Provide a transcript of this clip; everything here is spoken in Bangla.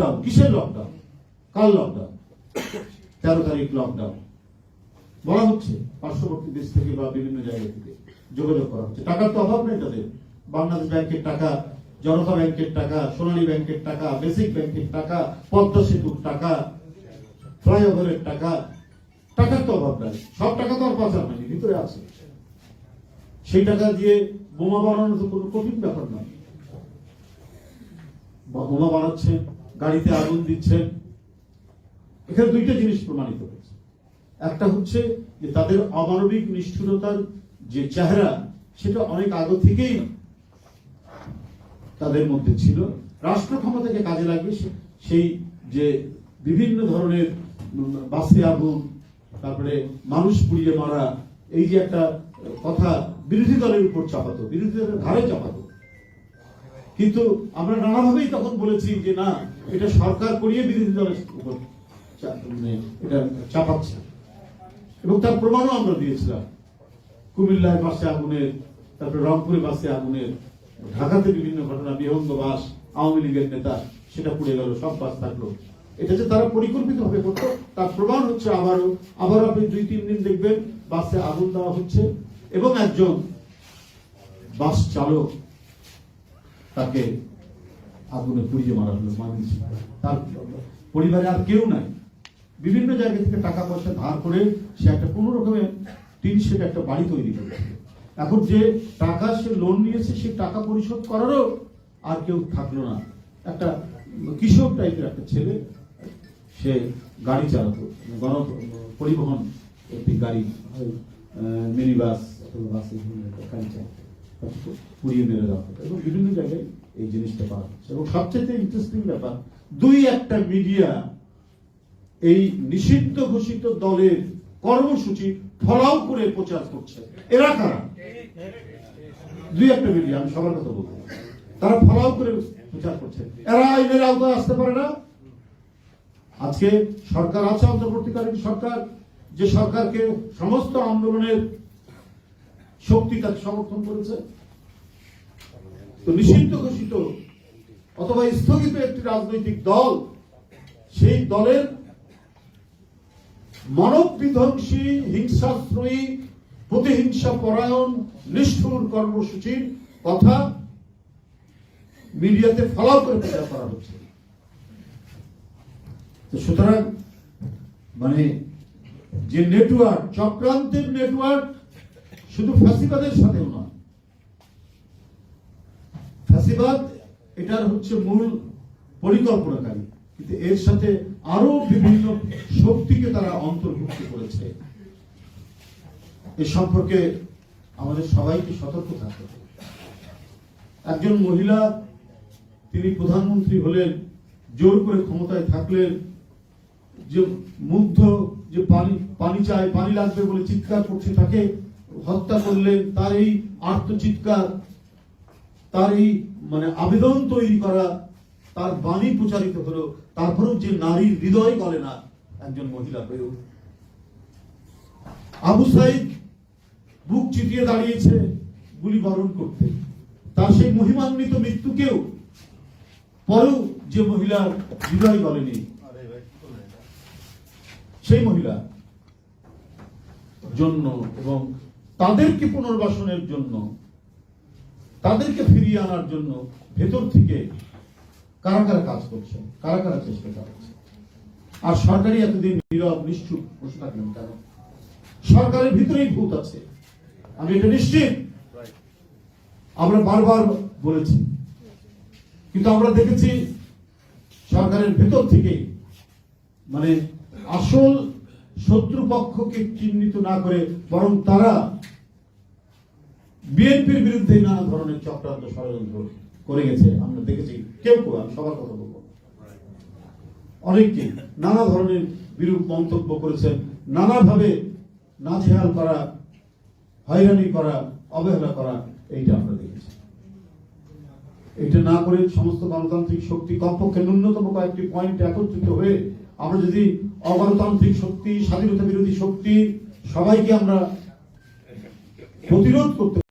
লকডাউন কিসের লকডাউন কাল লকডাউন তেরো তারিখ লকডাউন বলা হচ্ছে পার্শ্ববর্তী দেশ থেকে বা বিভিন্ন জায়গা থেকে যোগাযোগ করা হচ্ছে। টাকার তো অভাব নেই তাদের। বাংলাদেশ ব্যাংকের টাকা, জনতা ব্যাংকের টাকা, সোনালী ব্যাংকের টাকা, বেসিক ব্যাংকের টাকা, পদ্মা সেতুর টাকা, ফ্লাইওভারের টাকা। টাকার তো অভাব নাই। সব টাকা তো আর পাচার হয়নি, ভিতরে আছে। সেই টাকা দিয়ে বোমা বানানো তো কোনো কঠিন ব্যাপার বা বোমা বানাচ্ছেন গাড়িতে আগুন দিচ্ছেন। এখানে দুইটা জিনিস প্রমাণিত হয়েছে। একটা হচ্ছে যে তাদের অমানবিক নিষ্ঠুরতার যে চেহারা, সেটা অনেক আগে থেকেই তাদের মধ্যে ছিল। রাষ্ট্র ক্ষমতাকে কাজে লাগবে সেই যে বিভিন্ন ধরনের বাসে আগুন, তারপরে মানুষ পুড়িয়ে মারা, এই যে একটা কথা বিরোধী দলের উপর চাপাতো, বিরোধী দলের ঘাড়ে চাপাতো কিন্তু আমরা নানাভাবেই তখন বলেছি যে না, এটা সরকার করিয়ে বিরোধী দলের উপর মানে এটা চাপাচ্ছে। এবং তার প্রমাণও আমরা দিয়েছিলাম। কুমিল্লায় বাসে আগুনের, তারপরে রংপুরে বাসে আগুনের, ঢাকাতে বিভিন্ন ঘটনা, বিহঙ্গ বাস, আওয়ামী লীগের নেতা, সেটা পুড়ে গেল, সব বাস থাকল। এটা যে তারা পরিকল্পিত ভাবে করতো, তার প্রমাণ হচ্ছে আবারও আবার আপনি দুই, তিন দিন দেখবেন, বাসে আগুন দেওয়া হচ্ছে এবং একজন বাস চালক তাকে আগুনে পুড়িয়ে মারা হলো মানুষ তার পরিবারে আর কেউ নাই। বিভিন্ন জায়গা থেকে টাকা পয়সা ধার করে সে একটা কোনো রকমের টিন শেড একটা বাড়ি তৈরি করেছে এখন যে টাকা সে লোন নিয়েছে, সে টাকা পরিশোধ করারও আর কেউ থাকল না। একটা কৃষক টাইপের একটা ছেলে, সে গাড়ি চালাতো, গণ পরিবহন একটি গাড়ি মিনি বাস অথবা বাসে গাড়ি চালাতো। পুড়িয়ে মেরে দেওয়া হতো এবং বিভিন্ন জায়গায় এই জিনিসটা পাওয়া যাচ্ছে। এবং সবচেয়ে ইন্টারেস্টিং ব্যাপার, দুই একটা মিডিয়া এই নিষিদ্ধ ঘোষিত দলের কর্মসূচি ফলাও করে প্রচার করছে। এরা কারা? দুই একটা মিডিয়া আমি সবার কথা বলব। তারা ফলাও করে প্রচার করছে। এরা আওতায় আসতে পারে না। আজকে সরকার আছে অন্তর্বর্তীকালীন সরকার। যে সরকারকে সমস্ত আন্দোলনের শক্তি তাকে সমর্থন করেছে। তো নিষিদ্ধ ঘোষিত অথবা স্থগিত একটি রাজনৈতিক দল, সেই দলের মানব বিধ্বংসী হিংসাশ্রয়ী প্রতিহিংসা পরায়ণ, নিষ্ঠুর কর্মসূচির কথা মিডিয়াতে ফলাও করে প্রচার করা হচ্ছে। সুতরাং মানে যে নেটওয়ার্ক, চক্রান্তের নেটওয়ার্ক শুধু ফ্যাসিবাদের সাথেও নয়। ফ্যাসিবাদ এটার হচ্ছে মূল পরিকল্পনাকারী, কিন্তু এর সাথে আরও বিভিন্ন শক্তিকে তারা অন্তর্ভুক্ত করেছে। এ সম্পর্কে আমাদের সবাইকে সতর্ক থাকতে হবে। একজন মহিলা, তিনি প্রধানমন্ত্রী হলেন জোর করে ক্ষমতায় থাকলেন যে মুগ্ধ, যে পানি পানি চায়, পানি লাগবে বলে চিৎকার করছে তাকে হত্যা করলেন তার এই আত্মচিৎকার তার এই মানে আবেদন তৈরি করা, তার বাণী প্রচারিত হলো, তারপরেও যে নারীর হৃদয় গলে না, একজন মহিলা হয়ে আবু সাইদ বুক চিতিয়ে দাঁড়িয়েছে গুলি বরণ করতে। তার সেই মহিমান্বিত মৃত্যুকেও পরেও যে মহিলার হৃদয় গলেনি, সেই মহিলা জন্য এবং তাদেরকে পুনর্বাসনের জন্য, তাদেরকে ফিরিয়ে আনার জন্য ভেতর থেকে কারা কারা কাজ করছে? কারা কারা চেষ্টা চালাচ্ছে? আর সরকারি এতদিন নীরব, নিশ্চুপ বসে থাকলেন কেন? সরকারের ভিতরেই ভূত আছে। আমি এটা নিশ্চিত। আমরা বারবার বলেছি। কিন্তু আমরা দেখেছি সরকারের ভেতর থেকেই মানে আসল শত্রুপক্ষকে চিহ্নিত না করে বরং তারা বিএনপির বিরুদ্ধে নানা ধরনের চক্রান্ত ষড়যন্ত্র করে গেছে। আমরা দেখেছি, কেউ কেউ, আমি সবার কথা বলব। অনেককে নানা ধরনের বিরূপ মন্তব্য করেছেন। নানাভাবে নাজেহাল করা, হয়রানি করা, অবহেলা করা, এইটা আমরা দেখেছি। এটা না করে সমস্ত গণতান্ত্রিক শক্তি কমপক্ষে ন্যূনতম কয়েকটি পয়েন্ট একত্রিত হয়ে আমরা যদি অগণতান্ত্রিক শক্তি স্বাধীনতা বিরোধী শক্তি সবাইকে আমরা প্রতিরোধ করতে